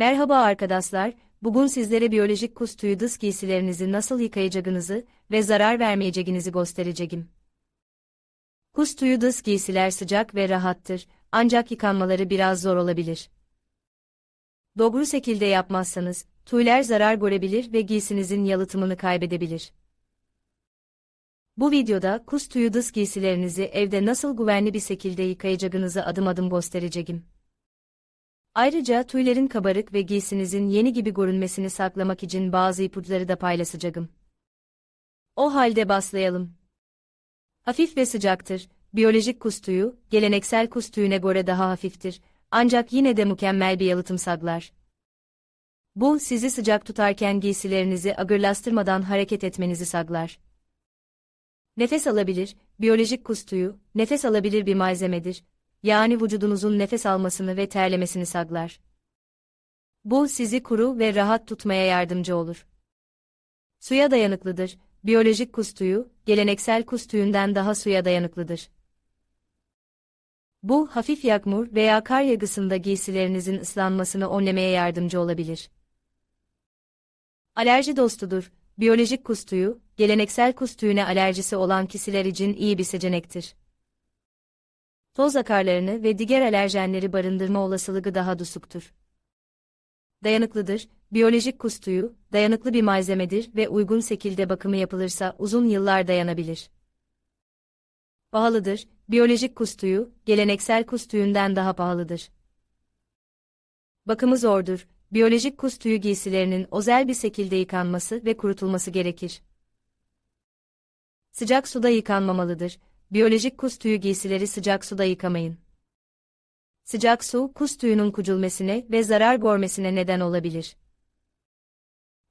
Merhaba arkadaşlar, bugün sizlere biyolojik kus tüyü dış giysilerinizi nasıl yıkayacağınızı ve zarar vermeyeceğinizi göstereceğim. Kus tüyü dış giysiler sıcak ve rahattır, ancak yıkanmaları biraz zor olabilir. Doğru şekilde yapmazsanız, tüyler zarar görebilir ve giysinizin yalıtımını kaybedebilir. Bu videoda kus tüyü dış giysilerinizi evde nasıl güvenli bir şekilde yıkayacağınızı adım adım göstereceğim. Ayrıca tüylerin kabarık ve giysinizin yeni gibi görünmesini saklamak için bazı ipuçları da paylaşacağım. O halde başlayalım. Hafif ve sıcaktır. Biyolojik kus tüyü, geleneksel kus tüyüne göre daha hafiftir. Ancak yine de mükemmel bir yalıtım sağlar. Bu, sizi sıcak tutarken giysilerinizi agırlastırmadan hareket etmenizi sağlar. Nefes alabilir, biyolojik kus tüyü, nefes alabilir bir malzemedir yani vücudunuzun nefes almasını ve terlemesini sağlar. Bu sizi kuru ve rahat tutmaya yardımcı olur. Suya dayanıklıdır. Biyolojik kus tüyü, geleneksel kus tüyünden daha suya dayanıklıdır. Bu, hafif yağmur veya kar yağısında giysilerinizin ıslanmasını önlemeye yardımcı olabilir. Alerji dostudur. Biyolojik kus tüyü, geleneksel kus tüyüne alerjisi olan kişiler için iyi bir seçenektir toz akarlarını ve diğer alerjenleri barındırma olasılığı daha düşüktür. Dayanıklıdır, biyolojik kustuyu, dayanıklı bir malzemedir ve uygun şekilde bakımı yapılırsa uzun yıllar dayanabilir. Pahalıdır, biyolojik kustuyu, geleneksel kustuyundan daha pahalıdır. Bakımı zordur, biyolojik kustuyu giysilerinin özel bir şekilde yıkanması ve kurutulması gerekir. Sıcak suda yıkanmamalıdır, Biyolojik kus tüyü giysileri sıcak suda yıkamayın. Sıcak su, kus tüyünün kuculmesine ve zarar görmesine neden olabilir.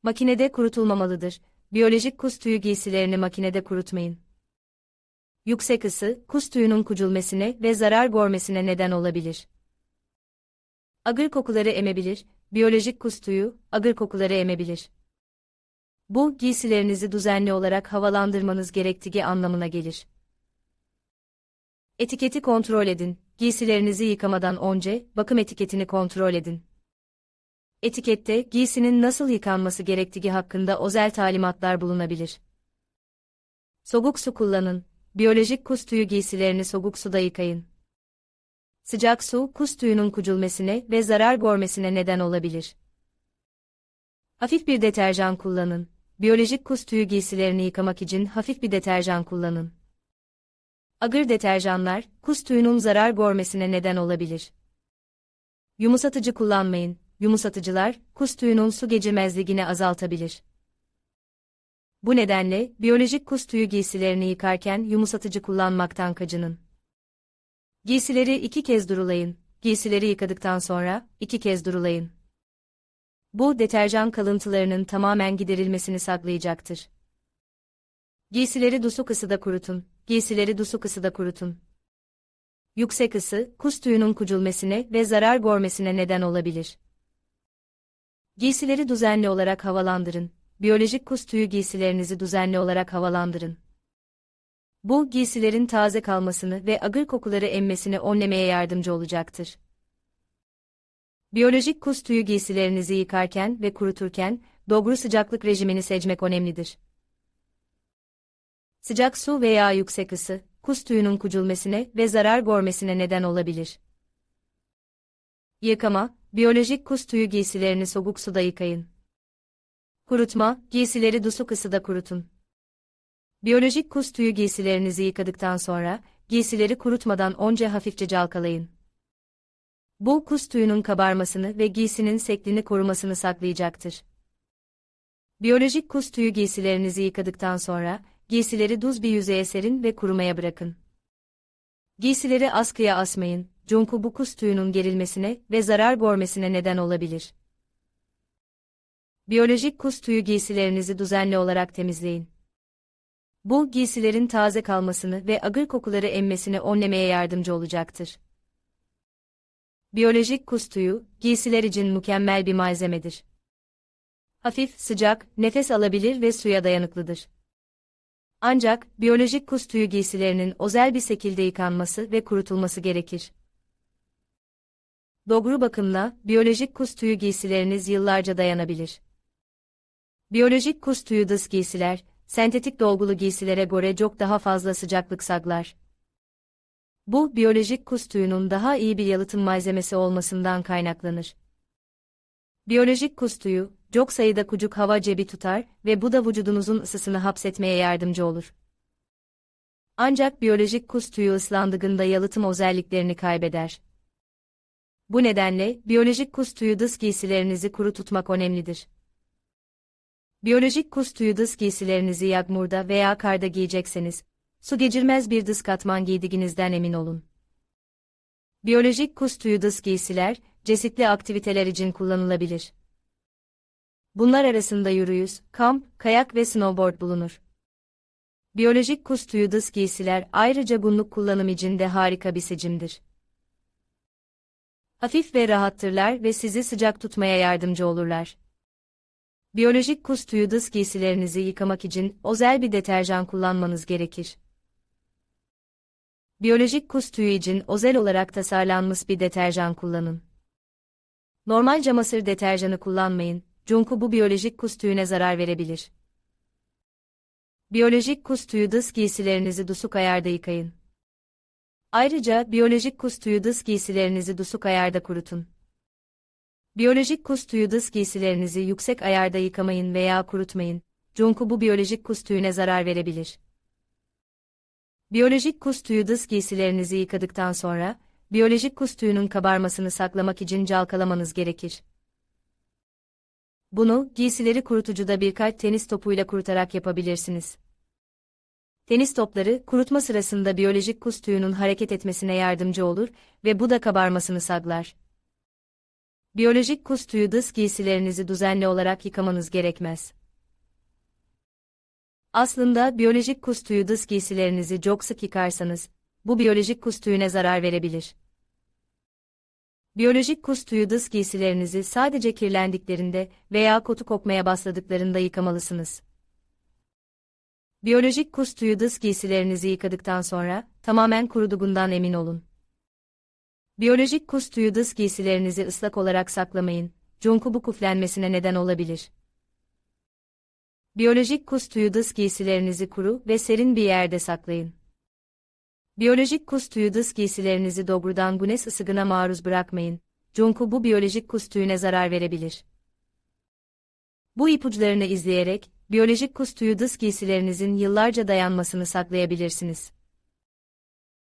Makinede kurutulmamalıdır. Biyolojik kus tüyü giysilerini makinede kurutmayın. Yüksek ısı, kus tüyünün kuculmesine ve zarar görmesine neden olabilir. Agır kokuları emebilir, biyolojik kus tüyü, agır kokuları emebilir. Bu, giysilerinizi düzenli olarak havalandırmanız gerektiği anlamına gelir. Etiketi kontrol edin. Giysilerinizi yıkamadan önce bakım etiketini kontrol edin. Etikette giysinin nasıl yıkanması gerektiği hakkında özel talimatlar bulunabilir. Soğuk su kullanın. Biyolojik kus tüyü giysilerini soğuk suda yıkayın. Sıcak su, kus tüyünün kuculmesine ve zarar görmesine neden olabilir. Hafif bir deterjan kullanın. Biyolojik kus tüyü giysilerini yıkamak için hafif bir deterjan kullanın. Agır deterjanlar, kus tüyünün zarar görmesine neden olabilir. Yumuşatıcı kullanmayın. Yumuşatıcılar, kus tüyünün su geçirmezliğini azaltabilir. Bu nedenle, biyolojik kus tüyü giysilerini yıkarken yumuşatıcı kullanmaktan kaçının. Giysileri iki kez durulayın. Giysileri yıkadıktan sonra, iki kez durulayın. Bu, deterjan kalıntılarının tamamen giderilmesini sağlayacaktır. Giysileri dusuk ısıda kurutun giysileri dusuk ısıda kurutun. Yüksek ısı, kus tüyünün kuculmesine ve zarar görmesine neden olabilir. Giysileri düzenli olarak havalandırın. Biyolojik kus tüyü giysilerinizi düzenli olarak havalandırın. Bu, giysilerin taze kalmasını ve agır kokuları emmesini önlemeye yardımcı olacaktır. Biyolojik kus tüyü giysilerinizi yıkarken ve kuruturken, doğru sıcaklık rejimini seçmek önemlidir. Sıcak su veya yüksek ısı, kus tüyünün kuculmesine ve zarar görmesine neden olabilir. Yıkama, biyolojik kus tüyü giysilerini soğuk suda yıkayın. Kurutma, giysileri dusuk ısıda kurutun. Biyolojik kus tüyü giysilerinizi yıkadıktan sonra, giysileri kurutmadan önce hafifçe calkalayın. Bu kus tüyünün kabarmasını ve giysinin seklini korumasını saklayacaktır. Biyolojik kus tüyü giysilerinizi yıkadıktan sonra, Giysileri duz bir yüzeye serin ve kurumaya bırakın. Giysileri askıya asmayın, çünkü bu kus tüyünün gerilmesine ve zarar görmesine neden olabilir. Biyolojik kus tüyü giysilerinizi düzenli olarak temizleyin. Bu, giysilerin taze kalmasını ve agır kokuları emmesini önlemeye yardımcı olacaktır. Biyolojik kus tüyü, giysiler için mükemmel bir malzemedir. Hafif, sıcak, nefes alabilir ve suya dayanıklıdır. Ancak, biyolojik kus tüyü giysilerinin özel bir şekilde yıkanması ve kurutulması gerekir. Doğru bakımla, biyolojik kus tüyü giysileriniz yıllarca dayanabilir. Biyolojik kus tüyü dış giysiler, sentetik dolgulu giysilere göre çok daha fazla sıcaklık saklar. Bu, biyolojik kus tüyünün daha iyi bir yalıtım malzemesi olmasından kaynaklanır. Biyolojik kus tüyü, çok sayıda kucuk hava cebi tutar ve bu da vücudunuzun ısısını hapsetmeye yardımcı olur. Ancak biyolojik kus tüyü ıslandığında yalıtım özelliklerini kaybeder. Bu nedenle, biyolojik kus tüyü dış giysilerinizi kuru tutmak önemlidir. Biyolojik kus tüyü dış giysilerinizi yağmurda veya karda giyecekseniz, su geçirmez bir dış katman giydiğinizden emin olun. Biyolojik kus tüyü dış giysiler, çeşitli aktiviteler için kullanılabilir. Bunlar arasında yürüyüş, kamp, kayak ve snowboard bulunur. Biyolojik kus tüyü dış giysiler ayrıca günlük kullanım için de harika bir seçimdir. Hafif ve rahattırlar ve sizi sıcak tutmaya yardımcı olurlar. Biyolojik kus tüyü dış giysilerinizi yıkamak için özel bir deterjan kullanmanız gerekir. Biyolojik kus tüyü için özel olarak tasarlanmış bir deterjan kullanın. Normal camasır deterjanı kullanmayın, çünkü bu biyolojik kus tüyüne zarar verebilir. Biyolojik tüyü dış giysilerinizi dusuk ayarda yıkayın. Ayrıca biyolojik tüyü dış giysilerinizi dusuk ayarda kurutun. Biyolojik tüyü dış giysilerinizi yüksek ayarda yıkamayın veya kurutmayın, çünkü bu biyolojik kus tüyüne zarar verebilir. Biyolojik tüyü dış giysilerinizi yıkadıktan sonra, biyolojik tüyünün kabarmasını saklamak için calkalamanız gerekir. Bunu, giysileri kurutucuda birkaç tenis topuyla kurutarak yapabilirsiniz. Tenis topları, kurutma sırasında biyolojik kus tüyünün hareket etmesine yardımcı olur ve bu da kabarmasını saklar. Biyolojik kus tüyü dış giysilerinizi düzenli olarak yıkamanız gerekmez. Aslında biyolojik kus tüyü dış giysilerinizi çok sık yıkarsanız, bu biyolojik kus tüyüne zarar verebilir. Biyolojik kus tüyü dış giysilerinizi sadece kirlendiklerinde veya kotu kokmaya başladıklarında yıkamalısınız. Biyolojik kus tüyü dış giysilerinizi yıkadıktan sonra, tamamen kuruduğundan emin olun. Biyolojik kus tüyü dış giysilerinizi ıslak olarak saklamayın, çünkü bu kuflenmesine neden olabilir. Biyolojik kus tüyü dış giysilerinizi kuru ve serin bir yerde saklayın. Biyolojik kus tüyü dış giysilerinizi doğrudan güneş ısıgına maruz bırakmayın, çünkü bu biyolojik kus tüyüne zarar verebilir. Bu ipuçlarını izleyerek, biyolojik kus tüyü giysilerinizin yıllarca dayanmasını saklayabilirsiniz.